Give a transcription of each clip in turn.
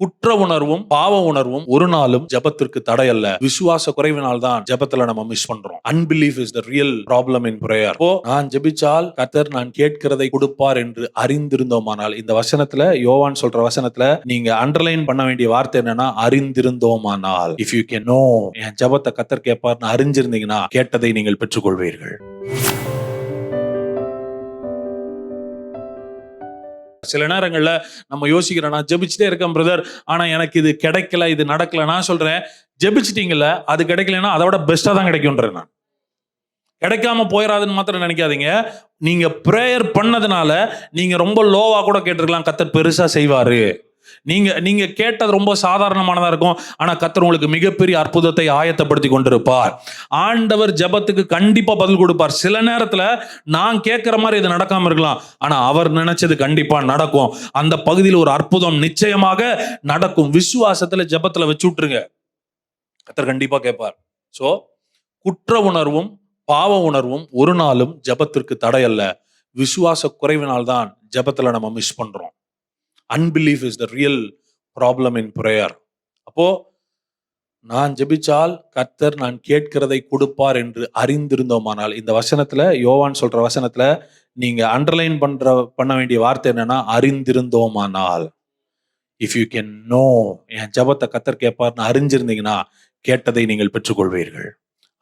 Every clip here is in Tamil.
குற்ற உணர்வும் பாவ உணர்வும் ஒரு நாளும் ஜெபத்திற்கு தடை அல்ல விசுவாச குறைவினால் தான் ஜெபத்துல நம்ம மிஸ் பண்றோம். Unbelief is the real problem in prayer ஓ நான் ஜெபிச்சால் கத்தர் நான் கேட்கிறதை கொடுப்பார் என்று அறிந்திருந்தோமானால் இந்த வசனத்துல யோவான் சொல்ற வசனத்துல நீங்க அண்டர்லைன் பண்ண வேண்டிய வார்த்தை என்னன்னா அறிந்திருந்தோமானால். இஃப் யூ கேன் நோ என் ஜெபத்தை கத்தர் கேட்பார்னு அறிஞ்சிருந்தீங்கன்னா கேட்டதை நீங்கள் பெற்றுக்கொள்வீர்கள். சில நேரங்களில் நம்ம யோசிக்கிறோம் நான் ஜெபிச்சுட்டே இருக்கேன் பிரதர் ஆனால் எனக்கு இது கிடைக்கல இது நடக்கல. நான் சொல்கிறேன் ஜெபிச்சிட்டீங்கல்ல அது கிடைக்கலன்னா அதை விட பெஸ்ட்டாக தான் கிடைக்கும்ன்றேன் நான். கிடைக்காம போயிடாதுன்னு மாத்திரம் நினைக்காதீங்க. நீங்கள் ப்ரேயர் பண்ணதுனால நீங்கள் ரொம்ப லோவாக கூட கேட்டிருக்கலாம் கத்தர் பெருசாக செய்வார். நீங்க நீங்க கேட்டது ரொம்ப சாதாரணமானதா இருக்கும். ஆனா கத்தர் உங்களுக்கு மிகப்பெரிய அற்புதத்தை ஆயத்தப்படுத்தி கொண்டிருப்பார். ஆண்டவர் ஜெபத்துக்கு கண்டிப்பா பதில் கொடுப்பார். சில நேரத்துல நான் கேட்கிற மாதிரி இது நடக்காம இருக்கலாம். ஆனா அவர் நினைச்சது கண்டிப்பா நடக்கும். அந்த பகுதியில் ஒரு அற்புதம் நிச்சயமாக நடக்கும். விசுவாசத்துல ஜெபத்துல வச்சு விட்டுருங்க. கத்தர் கண்டிப்பா கேட்பார். சோ குற்ற உணர்வும் பாவ உணர்வும் ஒரு நாளும் ஜெபத்திற்கு தடையல்ல விசுவாச குறைவினால்தான் ஜபத்துல ஜெபத்துல நம்ம மிஸ் பண்றோம். Unbelief is the real problem in prayer அப்போ நான் ஜெபிச்சால் கர்த்தர் நான் கேட்கிறதை கொடுப்பார் என்று அறிந்திருந்தோமானால் இந்த வசனத்துல யோவான் சொல்ற வசனத்துல நீங்க அண்டர்லைன் பண்ற பண்ண வேண்டிய வார்த்தை என்னன்னா அறிந்திருந்தோமானால். இஃப் யூ கேன் நோ என் ஜெபத்தை கத்தர் கேட்பார்னு அறிஞ்சிருந்தீங்கன்னா கேட்டதை நீங்கள் பெற்றுக்கொள்வீர்கள்.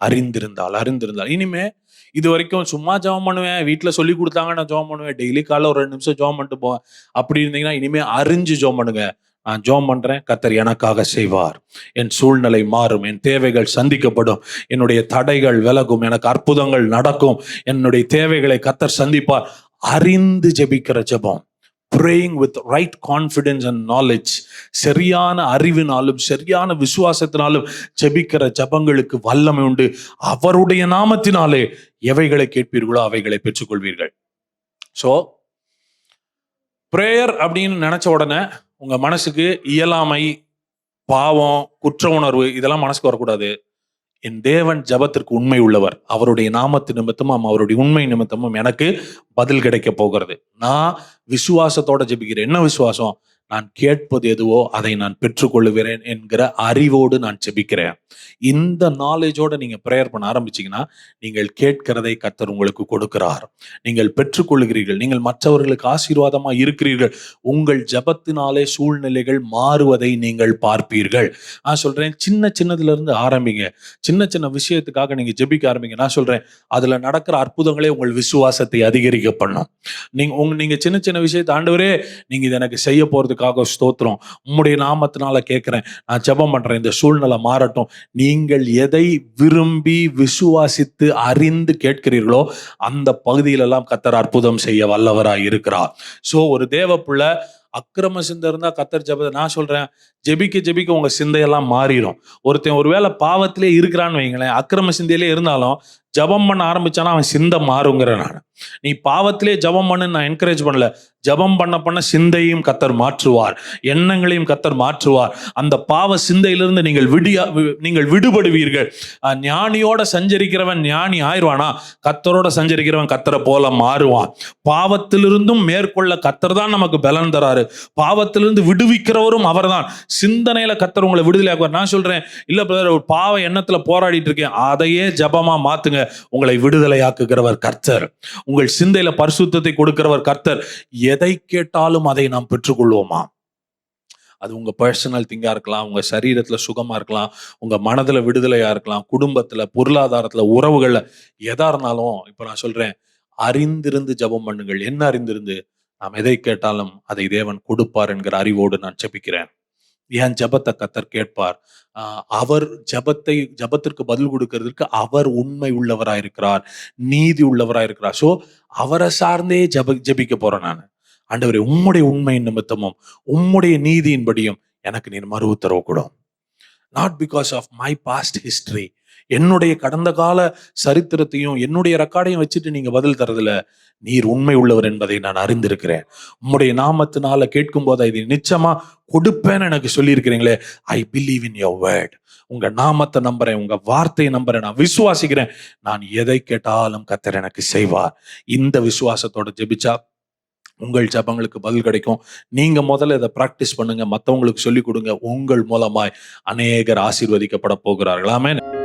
அறிந்திருந்தால் அறிந்திருந்தால். இனிமே இது வரைக்கும் சும்மா ஜெபம் பண்ணுவேன் வீட்டில் சொல்லி கொடுத்தாங்க நான் ஜெபம் பண்ணுவேன். டெய்லி காலைல ஒரு ரெண்டு நிமிஷம் ஜபம் பண்ணிட்டு போவேன். அப்படி இருந்தீங்கன்னா இனிமே அறிஞ்சு ஜபம் பண்ணுங்க. நான் ஜோம் பண்றேன் கத்தர் எனக்காக செய்வார். என் சூழ்நிலை மாறும் என் தேவைகள் சந்திக்கப்படும். என்னுடைய தடைகள் விலகும் எனக்கு அற்புதங்கள் நடக்கும். என்னுடைய தேவைகளை கத்தர் சந்திப்பார். அறிந்து ஜெபிக்கிற ஜெபம். Praying with right confidence and knowledge சரியான அறிவினாலும் சரியான விசுவாசத்தினாலும் ஜெபிக்கிற ஜெபங்களுக்கு வல்லமை உண்டு. அவருடைய நாமத்தினாலே எவைகளை கேட்பீர்களோ அவைகளை பெற்றுக்கொள்வீர்கள். ஸோ ப்ரேயர் அப்படின்னு நினச்ச உடனே உங்கள் மனசுக்கு இயலாமை பாவம் குற்ற உணர்வு இதெல்லாம் மனசுக்கு வரக்கூடாது. என் தேவன் ஜெபத்திற்கு உண்மை உள்ளவர். அவருடைய நாமத்து நிமித்தமும் அவருடைய உண்மை நிமித்தமும் எனக்கு பதில் கிடைக்க போகிறது. நான் விசுவாசத்தோட ஜெபிக்கிறேன். என்ன விசுவாசம்? நான் கேட்பது எதுவோ அதை நான் பெற்றுக்கொள்ளுகிறேன் என்கிற அறிவோடு நான் ஜெபிக்கிறேன். இந்த நாலேஜோட நீங்க ப்ரேயர் பண்ண ஆரம்பிச்சீங்கன்னா நீங்கள் கேட்கிறதை கத்தர் உங்களுக்கு கொடுக்கிறார். நீங்கள் பெற்றுக்கொள்கிறீர்கள் நீங்கள் மற்றவர்களுக்கு ஆசீர்வாதமா இருக்கிறீர்கள் உங்கள் ஜபத்தினாலே சூழ்நிலைகள் மாறுவதை நீங்கள் பார்ப்பீர்கள். நான் சொல்றேன் சின்ன சின்னதுல இருந்து ஆரம்பிங்க. சின்ன சின்ன விஷயத்துக்காக நீங்க ஜெபிக்க ஆரம்பிங்க. நான் சொல்றேன் அதுல நடக்கிற அற்புதங்களே உங்கள் விசுவாசத்தை அதிகரிக்க பண்ணும். நீங்க உங்க நீங்க சின்ன சின்ன விஷயத்தை ஆண்டவரே நீங்க இது எனக்கு செய்ய கொடுத்ததுக்காக ஸ்தோத்திரம். உம்முடைய நாமத்தினால கேட்குறேன். நான் ஜெபம் பண்றேன். இந்த சூழ்நிலை மாறட்டும். நீங்கள் எதை விரும்பி விசுவாசித்து அறிந்து கேட்கிறீர்களோ அந்த பகுதியிலெல்லாம் கத்தர் அற்புதம் செய்ய வல்லவராக இருக்கிறார். சோ ஒரு தேவ பிள்ளை அக்கிரம சிந்தை இருந்தா கத்தர் ஜெபத்தை நான் சொல்றேன் ஜெபிக்க ஜெபிக்க உங்க சிந்தையெல்லாம் மாறிடும் ஒருத்தன் ஒருவேளை பாவத்திலே இருக்கிறான்னு வைங்களேன் அக்கிரம சிந்தையிலே இருந்தாலும் ஜெபம் பண்ண ஆரம்பிச்சானா அவன் சிந்தை மாறுங்கிற நான். நீ பாவத்திலே ஜெபம் பண்ணு நான் என்கரேஜ் பண்ணல. ஜெபம் பண்ண பண்ண சிந்தையும் கத்தர் மாற்றுவார். எண்ணங்களையும் கத்தர் மாற்றுவார். அந்த பாவ சிந்தையிலிருந்து நீங்கள் விடியா நீங்கள் விடுபடுவீர்கள். ஞானியோட சஞ்சரிக்கிறவன் ஞானி ஆயிடுவானா? கத்தரோட சஞ்சரிக்கிறவன் கத்தரை போல மாறுவான். பாவத்திலிருந்தும் மேற்கொள்ள கத்தர் தான் நமக்கு பலன் தராரு. பாவத்திலிருந்து விடுவிக்கிறவரும் அவர் தான் சிந்தனையில கத்தர் உங்களை விடுதலையாக்குவார். நான் சொல்றேன் இல்ல பிரதர் ஒரு பாவ எண்ணத்துல போராடிட்டு இருக்கேன். அதையே ஜபமா மாத்துங்க. உங்களை விடுதலையாக்குகிறவர் கர்த்தர். உங்கள் சிந்தையில பரிசுத்தத்தை கொடுக்கிறவர் கர்த்தர். எதை கேட்டாலும் அதை நாம் பெற்றுக்கொள்வோமா? அது உங்க பர்சனல் திங்கா இருக்கலாம் உங்க சரீரத்துல சுகமா இருக்கலாம் உங்க மனதுல விடுதலையா இருக்கலாம் குடும்பத்துல பொருளாதாரத்துல உறவுகள்ல எதா இருந்தாலும் இப்ப நான் சொல்றேன் அறிந்திருந்து ஜெபம் பண்ணுங்கள். என்ன அறிந்திருந்து? நாம் எதை கேட்டாலும் அதை தேவன் கொடுப்பார் என்கிற அறிவோடு நான் ஜெபிக்கிறேன். என் ஜெபத்தை கத்தர் கேட்பார்? அவர் ஜெபத்தை ஜெபத்திற்கு பதில் கொடுக்கறதுக்கு அவர் உண்மை உள்ளவராயிருக்கிறார் நீதி உள்ளவராயிருக்கிறார். ஸோ அவரை சார்ந்தே ஜப ஜபிக்க போறேன் நான். ஆண்டவரே உம்முடைய உண்மை நிமித்தமும் உம்முடைய நீதியின்படியும் எனக்கு நீர் மறு உத்தரவு கூடும் not because of my past history என்னுடைய கடந்த கால சரித்திரத்தையும் என்னுடைய ரெக்கார்டையும் வச்சுட்டு நீங்க பதில் தரதுல நீர் உண்மை உள்ளவர் என்பதை நான் அறிந்திருக்கிறேன். உம்முடைய நாமத்தினால கேட்கும் போது இதை நிச்சயமா கொடுப்பேன்னு எனக்கு சொல்லியிருக்கிறீங்களே I believe in your word உங்க நாமத்தை நம்புறேன் உங்க வார்த்தையை நம்புறேன் நான் விசுவாசிக்கிறேன். நான் எதை கேட்டாலும் கத்தர் எனக்கு செய்வார். இந்த விசுவாசத்தோட ஜெபிச்சா உங்கள் ஜபங்களுக்கு பதில் கிடைக்கும். நீங்க முதல்ல இதை பிராக்டிஸ் பண்ணுங்க மற்றவங்களுக்கு சொல்லிக் கொடுங்க உங்கள் மூலமாய் அநேகர் ஆசீர்வதிக்கப்பட போகிறார்கள்.